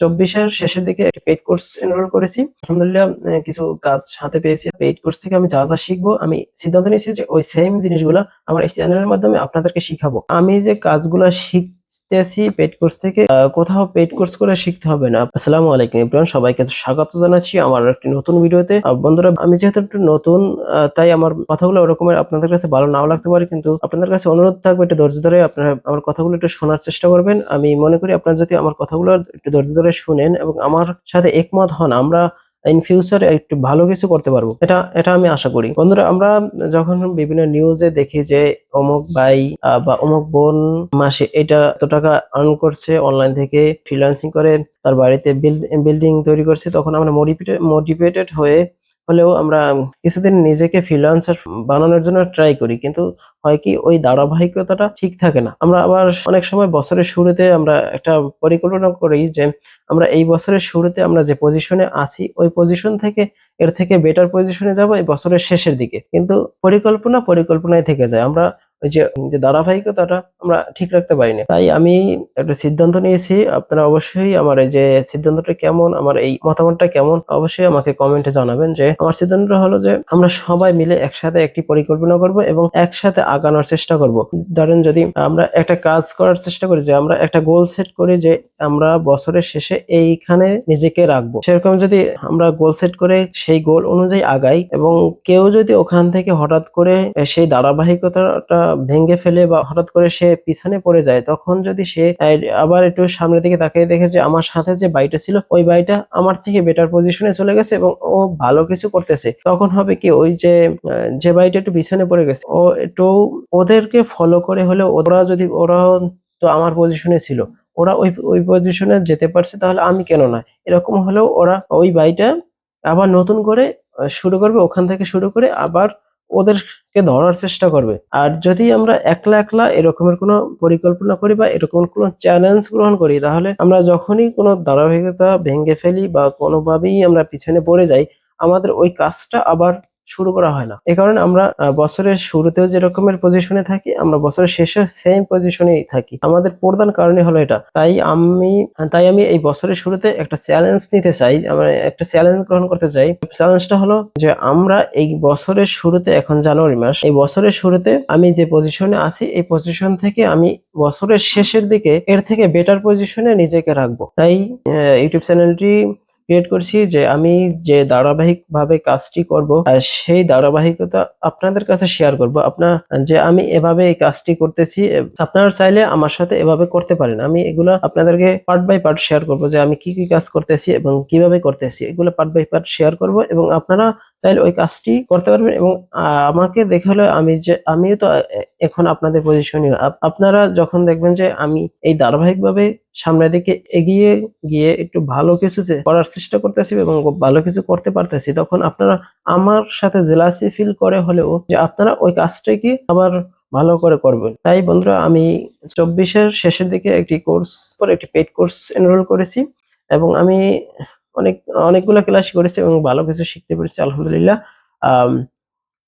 চব্বিশের শেষের দিকে একটি পেইড কোর্স এনরোল করেছি। আলহামদুলিল্লাহ কিছু কাজ হাতে পেয়েছি। পেইড কোর্স থেকে আমি যা যা শিখব, আমি সিদ্ধান্ত নিয়েছি যে ওই সেম জিনিসগুলো আমার এই চ্যানেলের মাধ্যমে আপনাদেরকে শিখাবো। আমি যে কাজগুলো শিখতেছি পেইড কোর্স থেকে। কোথাও পেইড কোর্স করে শিখতে হবে না। আসসালামু আলাইকুম এভরিওয়ান, সবাইকে স্বাগত জানাচ্ছি আমার একটি নতুন ভিডিওতে। বন্ধুরা, আমি যেহেতু একটু নতুন তাই আমার কথাগুলো ওরকমের আপনাদের কাছে ভালো নাও লাগতে পারে, কিন্তু আপনাদের কাছে অনুরোধ থাকবে একটু ধৈর্য ধরে আপনারা আমার কথাগুলো একটু শোনার চেষ্টা করবেন। আমি মনে করি আপনারা যদি আমার কথাগুলো একটু ধৈর্য ধরে শুনেন এবং আমার সাথে একমত হন, আমরা ইন ফিউচার একটু ভালো কিছু করতে পারব। এটা এটা আমি আশা করি। বন্ধুরা, আমরা যখন বিভিন্ন নিউজে দেখি যে অমুক ভাই বা অমুক বোন মাসে এটা এত টাকা আর্ন করছে অনলাইন থেকে ফ্রিলান্সিং করে, তার বাড়িতে বিল্ডিং তৈরি করছে, তখন আমরা মোটিভেটেড মোটিভেটেড হয়ে হলেও আমরা কিছুদিন নিজেকে ফ্রিল্যান্সার বানানোর জন্য ট্রাই করি, কিন্তু হয় কি ওই ধারাবাহিকতাটা ঠিক থাকে না। আমরা আবার অনেক সময় বছরের শুরুতে আমরা একটা পরিকল্পনা করি যে আমরা এই বছরের শুরুতে আমরা যে পজিশনে আছি, ওই পজিশন থেকে এর থেকে বেটার পজিশনে যাব এই বছরের শেষের দিকে। কিন্তু পরিকল্পনা পরিকল্পনায় থেকে যায়। আমরা ওই যে যে ধারাবাহিকতাটা আমরা ঠিক রাখতে পারি না তাই আমি একটা সিদ্ধান্ত নিয়েছি, আপনারা অবশ্যই আমার এই যে সিদ্ধান্তটা কেমন, আমার এই মতামতটা কেমন, অবশ্যই আমাকে কমেন্টে জানাবেন যে, আমার সিদ্ধান্তটা হলো যে, আমরা সবাই মিলে একসাথে একটি পরিকল্পনা করব এবং একসাথে আগানোর চেষ্টা করব। ধরেন যদি আমরা একটা কাজ করার চেষ্টা করি, যে আমরা একটা গোল সেট করি যে, আমরা বছরের শেষে এইখানে নিজেকে রাখব। সেরকম যদি আমরা গোল সেট করে সেই গোল অনুযায়ী আগাই এবং কেউ যদি ওখান থেকে হঠাৎ করে সেই ধারাবাহিকতাটা ভেঙে ফেলে বা হঠাৎ করে সে পিছনে পড়ে যায়, তখন যদি সে আবার একটু সামনের দিকে তাকিয়ে দেখে যে আমার সাথে যে বাইটা ছিল, ওই বাইটা আমার থেকে বেটার পজিশনে চলে গেছে এবং ও ভালো কিছু করতেছে। তখন হবে কি, ওই যে যে বাইটা একটু পিছনে পড়ে গেছে, ও একটু ওদেরকে ফলো করে হলে ওরা যদি ওরা তো আমার পজিশনে ছিল, ওরা ওই ওই পজিশনে যেতে পারছে, তাহলে আমি কেন না? এরকম হলেও ওরা ওই বাইটা আবার নতুন করে শুরু করবে, ওখান থেকে শুরু করে আবার ওদেরকে ধরার চেষ্টা করবে। আর যদি আমরা একলা একলা এরকমের কোনো পরিকল্পনা করি বা এরকম কোনো চ্যালেঞ্জ গ্রহণ করি, তাহলে আমরা যখনই কোনো ধারাবাহিকতা ভেঙে ফেলি বা কোনোভাবেই আমরা পিছনে পড়ে যাই, আমাদের ওই কাজটা আবার শুরু করা হয় না। এ কারণে আমরা বছরের শুরুতেও যে রকমের পজিশনে থাকি, আমরা বছরের শেষে সেম পজিশনেই থাকি। আমাদের প্রধান কারণই হলো এটা। তাই আমি তাই আমি এই বছরের শুরুতে একটা চ্যালেঞ্জ নিতে চাই আমরা একটা চ্যালেঞ্জ গ্রহণ করতে চাই। চ্যালেঞ্জটা হলো যে আমরা এই বছরের শুরুতে, এখন জানুয়ারি মাস, এই বছরের শুরুতে আমি যে পজিশনে আছি, এই পজিশন থেকে আমি বছরের শেষের দিকে এর থেকে বেটার পজিশনে নিজেকে রাখব। তাই ইউটিউব চ্যানেলটি ক্রিয়েট করছি যে আমি যে ধারাবাহিক ভাবে কাজটি করব সেই ধারাবাহিকতা আপনাদের কাছে শেয়ার করব। আপনার, যে আমি এভাবে এই কাজটি করতেছি আপনারা চাইলে আমার সাথে এভাবে করতে পারেন। আমি এগুলো আপনাদেরকে পার্ট বাই পার্ট শেয়ার করব যে আমি কি কি কাজ করতেছি এবং কীভাবে করতেছি। এগুলো পার্ট বাই পার্ট শেয়ার করব এবং আপনারা চাইলে ওই কাজটি করতে পারবেন এবং আমাকে দেখে হলে আমি যে, আমিও তো এখন আপনাদের পজিশনে আপনারা যখন দেখবেন যে আমি এই ধারাবাহিকভাবে সামনের দিকে এগিয়ে গিয়ে একটু ভালো কিছু করার চেষ্টা করতেছি এবং ভালো কিছু করতে পারতেছি, তখন আপনারা আমার সাথে জেলাসি ফিল করে হলেও যে আপনারা ওই কাজটাকে আবার ভালো করে করবেন। তাই বন্ধুরা, আমি চব্বিশের শেষের দিকে একটি কোর্স পর একটি পেড কোর্স এনরোল করেছি এবং আমি অনেক, অনেকগুলো ক্লাস করেছি এবং ভালো কিছু শিখতে পেরেছি, আলহামদুলিল্লাহ।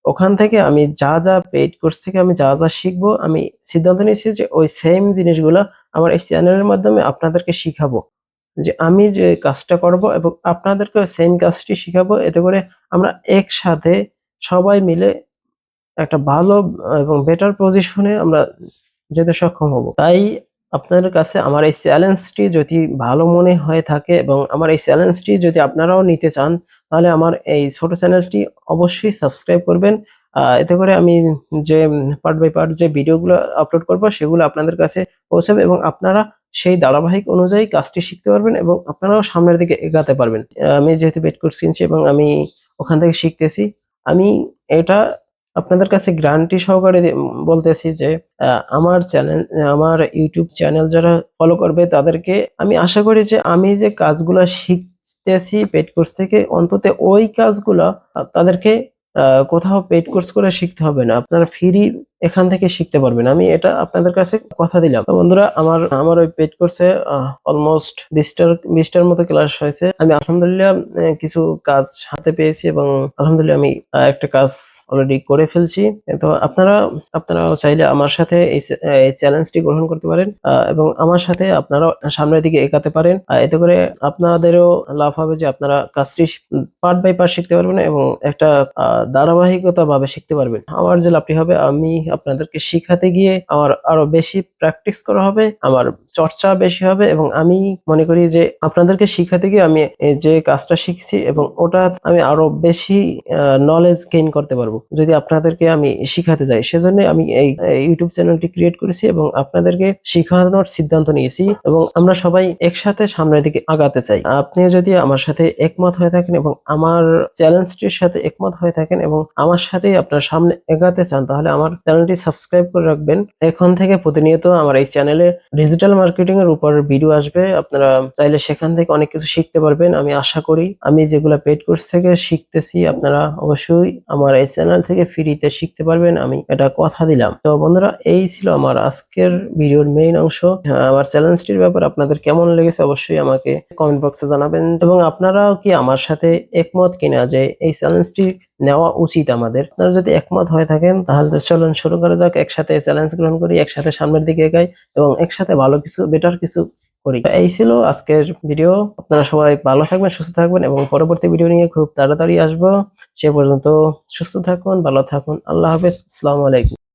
ওখান থেকে আমি যা যা পেইড কোর্স থেকে আমি যা যা শিখব, আমি সিদ্ধান্ত নিয়েছি যে ওই সেম জিনিসগুলো আমার এই চ্যানেলের মাধ্যমে আপনাদেরকে শিখাবো। যে আমি যে কাজটা করব এবং আপনাদেরকে সেম কাজটি শিখাবো, এতে করে আমরা একসাথে সবাই মিলে একটা ভালো এবং বেটার পজিশনে আমরা যেতে সক্ষম হব। তাই আপনাদের কাছে আমার এই চ্যালেঞ্জটি যদি ভালো মনে হয়ে থাকে এবং আমার এই চ্যালেঞ্জটি যদি আপনারাও নিতে চান, তাহলে আমার এই ছোট চ্যানেলটি অবশ্যই সাবস্ক্রাইব করবেন। এতে করে আমি যে পার্ট বাই পার্ট যে ভিডিওগুলো আপলোড করব, সেগুলো আপনাদের কাছে পৌঁছাবে এবং আপনারা সেই ধারাবাহিক অনুযায়ী কাজটি শিখতে পারবেন এবং আপনারাও সামনের দিকে এগাতে পারবেন। আমি যেহেতু পেড কোর্স কিনছি এবং আমি ওখান থেকে শিখতেছি, আমি এটা আপনাদের কাছে গ্যারান্টি সহকারে বলতেছি যে আমার চ্যানেল আমার ইউটিউব চ্যানেল যারা ফলো করবে তাদেরকে আমি আশা করি যে আমি যে কাজগুলো শিখতেছি পেড কোর্স থেকে, অন্তত ওই কাজগুলো তাদেরকে কোথাও পেড কোর্স করে শিখতে হবে না। আপনারা ফ্রি এখান থেকে শিখতে পারবেন। আমি এটা আপনাদের কাছে কথা দিলাম। তো বন্ধুরা, আমার আমার ওই পেড কোর্সে অলমোস্ট বিশটার বিশটার মতো ক্লাস হয়েছে। আমি আলহামদুলিল্লাহ কিছু কাজ হাতে পেয়েছি এবং আলহামদুলিল্লাহ আমি একটা কাজ অলরেডি করে ফেলছি। তো আপনারা আপনারা চাইলে আমার সাথে এই চ্যা- এই চ্যালেঞ্জটি গ্রহণ করতে পারেন এবং আমার সাথে আপনারা সামনের দিকে এগাতে পারেন। এতে করে আপনাদেরও লাভ হবে যে আপনারা কাজটি পার্ট বাই পার্ট শিখতে পারবেন এবং একটা ধারাবাহিকতা ভাবে শিখতে পারবেন। আমার যে লাভটি হবে, আমি আপনাদেরকে শিখাতে গিয়ে আমার আরও বেশি প্র্যাকটিস করা হবে, আমার চর্চা বেশি হবে এবং আমি মনে করি যে আপনাদেরকে শিখাতে গিয়ে আমি যে কাজটা শিখছি এবং ওটা আমি আরও বেশি নলেজ গেইন করতে পারব। যদি আপনাদেরকে আমি শিখাতে যাই, সেজন্য আমি এই ইউটিউব চ্যানেলটি ক্রিয়েট করেছি এবং আপনাদেরকে শেখানোর সিদ্ধান্ত নিয়েছি এবং আমরা সবাই একসাথে সামনের দিকে আগাতে চাই। আপনি যদি আমার সাথে একমত হয়ে থাকেন এবং আমার চ্যালেঞ্জটির সাথে একমত হয়ে থাকেন এবং আমার সাথে আপনার সামনে এগাতে চান, তাহলে আমার চ্যানেলটি সাবস্ক্রাইব করে রাখবেন। এখন থেকে প্রতিনিয়ত আমার এই চ্যানেলে ডিজিটাল মার্কেটিং এর উপর ভিডিও আসবে। আপনারা চাইলে সেখান থেকে অনেক কিছু শিখতে পারবেন আমি আশা করি। আমি যেগুলো পেড কোর্স থেকে শিখতেছি আপনারা অবশ্যই আমার এই চ্যানেল থেকে ফ্রিতে শিখতে পারবেন আমি এটা কথা দিলাম। তো বন্ধুরা এই ছিল আমার আজকের ভিডিওর মেইন অংশ। হ্যাঁ, আমার চ্যালেঞ্জটির ব্যাপারে আপনাদের কেমন লেগেছে অবশ্যই আমাকে কমেন্ট বক্সে জানাবেন। এবং আপনারাও কি আমার সাথে একমত কিনা যে এই চ্যালেঞ্জটি নেওয়া উচিত আমাদের। আপনারা যদি একমত হয়ে থাকেন, তাহলে চলুন শুরু করা যাক। একসাথে চ্যালেঞ্জ গ্রহণ করি, একসাথে সামনের দিকে এগাই এবং একসাথে ভালো কিছু বেটার কিছু করি। এই ছিল আজকের ভিডিও আপনারা সবাই ভালো থাকবেন, সুস্থ থাকবেন এবং পরবর্তী ভিডিও নিয়ে খুব তাড়াতাড়ি আসব। সে পর্যন্ত সুস্থ থাকুন, ভালো থাকুন। আল্লাহ হাফেজ। আসসালামু আলাইকুম।